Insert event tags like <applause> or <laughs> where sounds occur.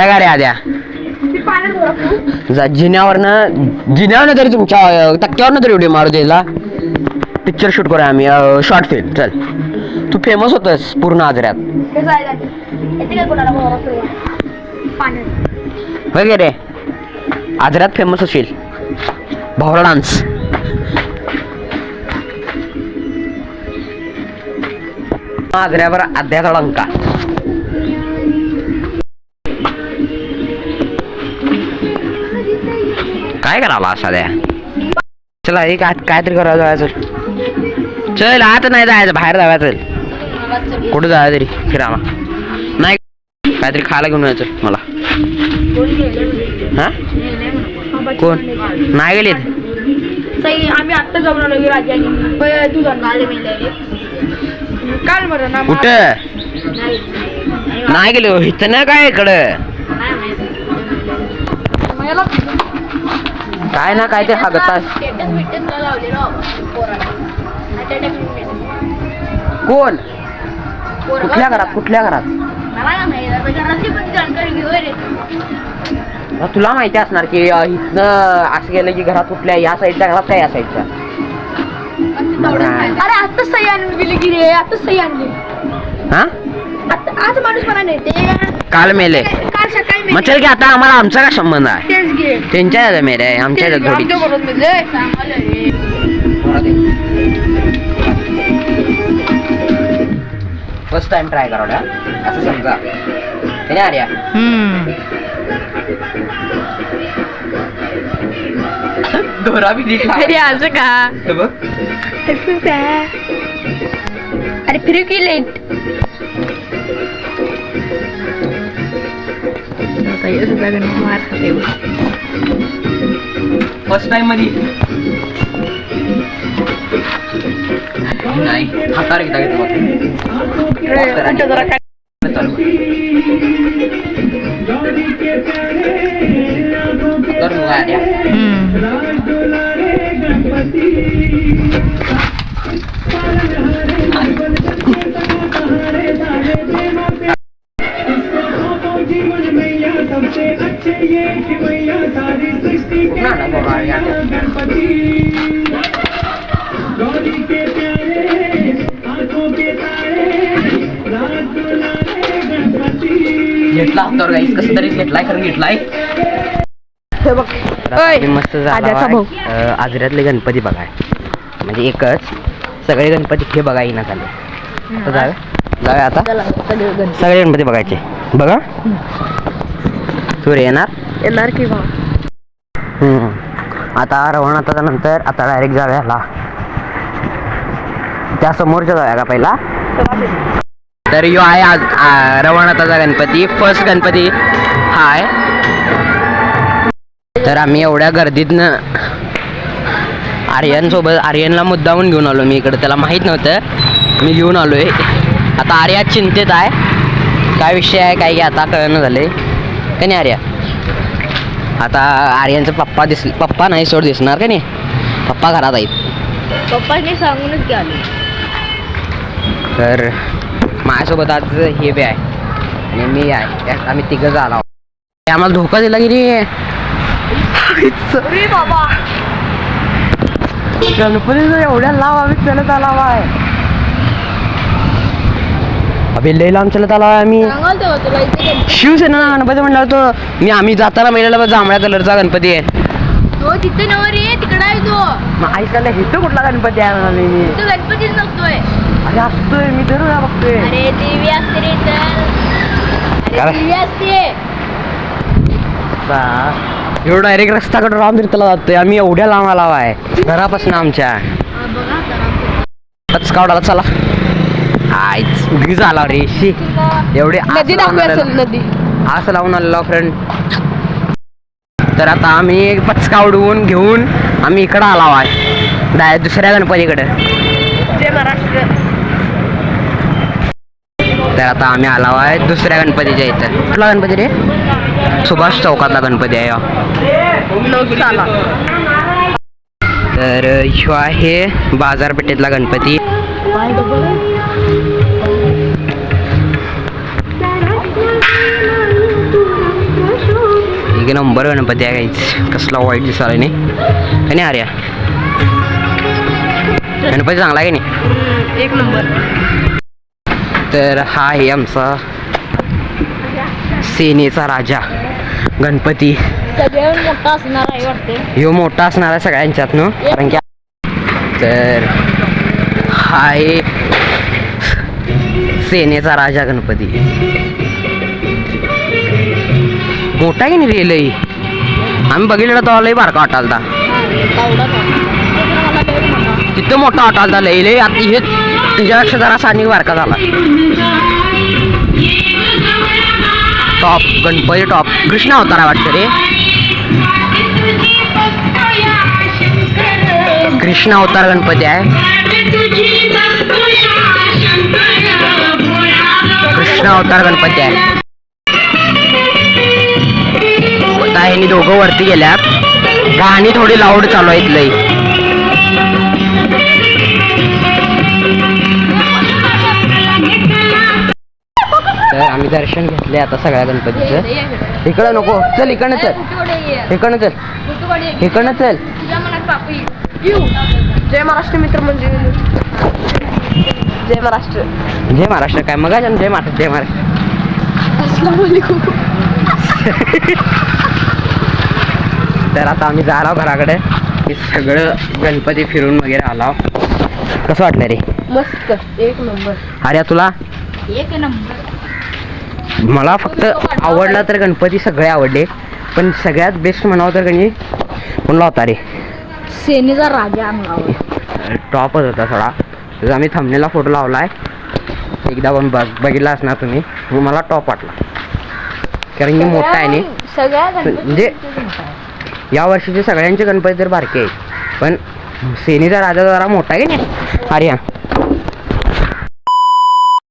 काय गाड्या आद्या. ती पाण्यात घालू. जा जिन्यावरनं तरी तुमच्या अं, टक्क्यावरनं तरी उडी मारू द्यायला पिक्चर शूट करूया आम्ही शॉर्ट फिल्म चल. तू फेमस होतस पूर्ण आजऱ्यात. वगैरे आजऱ्यात फेमस होशील. भावरा डान्स आजऱ्यावर अध्याचा डंका. काय करावं असा द्या? चला एक आत काहीतरी करावं जायचं चल आता नाही जायचं बाहेर जायचं चल कुठं जायचं तरी फिरायला नाही काहीतरी खायला घेऊन यायचं मला. हा? कोण? नाही गेले सई आम्ही आत्ता जाऊन आलो की राजा तू जाऊन आले मी काल बरं ना कुठं? नाही गेलो इथं ना काय इकडं? काय ना काय ते पोराला कोण? कुठल्या घरात? कुठल्या घरात? तुला माहिती असणार की इथनं असं गेलं की घरात कुठल्या या साईडच्या घरात काय या साईडच्या. अरे आता सही आणून गेली की रे आता सही आणली. हा? आज माणूस मला नाही ते काल मेले. मग चल की आता आम्हाला आमचा काय संबंध आहे? तेच घे. त्यांच्या याच्यात मेरे आहे, आमच्या याच्यात थोडी आमच्या बरोबर म्हणजे सांगायला रे फर्स्ट टाइम ट्राय करा असं समजा. हे नाही आर्या दोरा बी नीट लावा. अरे असं का? हे बघ. अरे फिरू की late Ayo sa bagay ng smart TV. What's time mali? Nay, hatari kita gitu. Terus ya. Hmm. हातावर घेता घेतो कुठं जरा काय चालू कर मग आर्या कुठं आणा बाबा आर्या? घेतला हातावर गाईस कसं तरी घेतलाय खरं घेतलाय हे बघ तर मस्त. भाऊ. आजऱ्यातले गणपती बघाय. म्हणजे एकच सगळे गणपती हे बघा येणार झाले. जाऊया. आता. सगळे गणपती. बघायचे. बघा. सूर्य येणार? येणार की हम्म. आता रवणाचा नंतर आता डायरेक्ट जाऊया ह्याला त्या समोरच्या जाऊया का पहिला? तर यो आहे आज आ, रवणाताचा गणपती. फर्स्ट गणपती हा आहे. तर आम्ही एवढ्या गर्दीतनं आर्यन सोबत आर्यनला मुद्दामून घेऊन आलो मी इकडे. त्याला माहीत नव्हतं. मी घेऊन आलोय. आता आर्या चिंतेत आहे. काय विषय आहे काय की आता कळणं झाले का नाही आर्या? आता आर्यनचा पप्पा दिस पप्पा नाही सोड दिसणार का नाही? पप्पा घरात आहेत. पप्पाने सांगूनच घ्या तर माझ्यासोबत आज हे बी आहे आणि मी आहे. त्यात आम्ही तिघं झाला आम्हाला धोका दिला की अरे बाबा. गणपतीचा एवढ्या लाव आम्ही चलत आला आहे अभि लय लांब चलत आला आम्ही. सांगाल तेव्हा तुला इथे शिवसेना गणपती म्हणलं तो मी आम्ही जाताना महिन्याला जांभळ्या कलरचा गणपती आहे. हो तिथे नव रे तिकडे आहे तो. मग ऐकायला हेतो कुठला गणपती आहे म्हणाले मी. तो गणपतीच नसतोय. अरे असतोय मी बघतोय. अरे देवी असते रे तर काय? अरे देवी असते. एवढं डायरेक्ट रस्त्याकडे राम तीर्थला जातोय. आम्ही एवढ्या लांब आला आहे घरापासून आमच्या. हा, बघा चला. आयच उगीच आला रे शी. एवढे नदी आस लावून आलेलो. फ्रेंड तर आता आम्ही पचका उडवून घेऊन आम्ही इकडं आला आहे. डायरेक्ट दुसऱ्या गणपतीकडे. तर आता आम्ही आला आहे दुसऱ्या गणपतीच्या इथं. कुठला गणपती रे? सुभाष चौकातला गणपती आहे तर ह्यो आहे बाजारपेठेतला गणपती. नंबर गणपती आहे काहीच कसला वाईट दिसायला नाही. नाही आर्या? गणपती चांगला आहे की नाही? एक नंबर. तर हा आहे आमचा सेनेचा राजा गणपती. मोठा असणार आहे वाटते. ह्यो मोठा असणार आहे सगळ्यांच्यातनं कारण की तर हा आहे सेनेचा राजा गणपती. मोठा आहे की नाही रे लई. आम्ही बघितलं तो लई बारका वाटालता तिथं मोठा वाटालता लई लई आता हे तुझ्यापेक्षा जरा सानिक बारका झाला. टॉप गणपती टॉप कृष्ण अवतार वाटतं रे. कृष्ण अवतार गणपती आहे. कृष्ण अवतार गणपती आहे. आता ह्यांनी दोघं वरती गेल्यात. गाणी थोडी लाऊड चालू आहेत लई. तर आम्ही दर्शन घेतले आता सगळ्या गणपतीचं. इकडं नको. चल इकडनं चल. इकडनं चल. इकडनं चल. जय महाराष्ट्र मित्र म्हणजे जय महाराष्ट्र. जय महाराष्ट्र काय? मग जय महाराष्ट्र जय महाराष्ट्र. <laughs> तर आता आम्ही जाणार घराकडे. हे सगळं गणपती फिरून वगैरे आला. कसं वाटलं रे? मस्त. एक नंबर. अरे तुला? एक नंबर. मला फक्त आवडला तर गणपती सगळे आवडले. पण सगळ्यात बेस्ट म्हणावं तर गणी कोणला होता रे. सेनेचा राजा टॉपच होता थोडा. तर आम्ही थंबनेला फोटो लावला आहे एकदा पण बघ बघितला असणार तुम्ही. मला टॉप वाटला. कारण की मोठा आहे म्हणजे या वर्षीचे सगळ्यांचे गणपती तर बारके आहेत. पण सेनेचा राजा जरा मोठा आहे की नाही? अरे